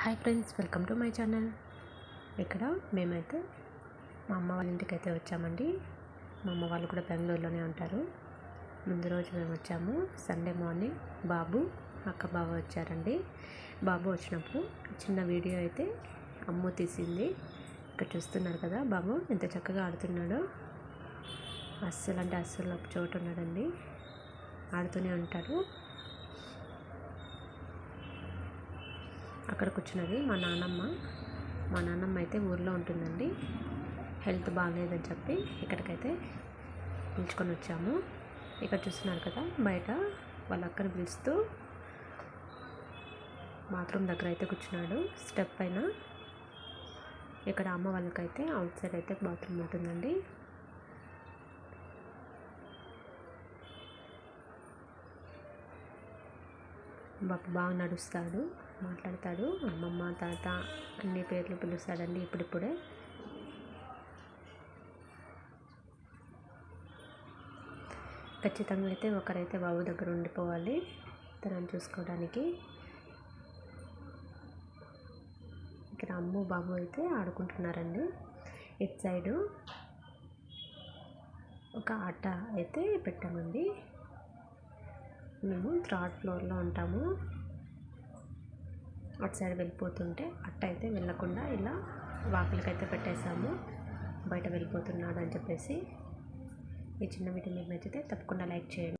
Hi friends welcome to my channel. ఇక్కడ మేమైతే మా అమ్మ వాళ్ళ ఇంటికి అయితే వచ్చామండి. మా అమ్మ వాళ్ళు కూడా బెంగళూరులోనే ఉంటారు. ముందు రోజు మేము వచ్చాము. సండే మార్నింగ్ బాబు అక్క బావ వచ్చారండి. బాబు వచ్చినప్పుడు చిన్న వీడియో అయితే అమ్మ తీసింది. ఇక్కడ చూస్తున్నారు కదా బాబు ఎంత చక్కగా ఆడుతున్నాడో. అస్సలు అంటే అస్సలు చోటు ఉన్నాడండి ఆడుతూనే ఉంటాడు. అక్కడ కూర్చున్నది మా నాన్నమ్మ మా నాన్నమ్మ అయితే ఊర్లో ఉంటుందండి. హెల్త్ బాగాలేదని చెప్పి ఇక్కడికైతే పిలుచుకొని వచ్చాము. ఇక్కడ చూస్తున్నారు కదా బయట వాళ్ళ అక్కని పిలుస్తూ బాత్రూమ్ దగ్గర అయితే కూర్చున్నాడు. స్టెప్ పైన ఇక్కడ అమ్మ వాళ్ళకైతే అవుట్ సైడ్ అయితే బాత్రూమ్ ఉంటుందండి. బాబు బాగా నడుస్తాడు మాట్లాడతాడు. అమ్మమ్మ తాత అన్ని పేర్లు పిలుస్తాడండి ఇప్పుడిప్పుడే. ఖచ్చితంగా అయితే ఒకరైతే బాబు దగ్గర ఉండిపోవాలి తనని చూసుకోవడానికి. ఇక్కడ అమ్ము బాబు అయితే ఆడుకుంటున్నారండి. ఇటు సైడు ఒక ఆట అయితే పెట్టామండి. మేము థర్డ్ ఫ్లోర్లో ఉంటాము. అటు సైడ్ వెళ్ళిపోతుంటే అట్ట అయితే వెళ్ళకుండా ఇలా వాకిలికైతే పెట్టేశాము. బయట వెళ్ళిపోతున్నాడు అని చెప్పేసి. ఈ చిన్న వీడియో మీకు నచ్చితే తప్పకుండా లైక్ చేయండి.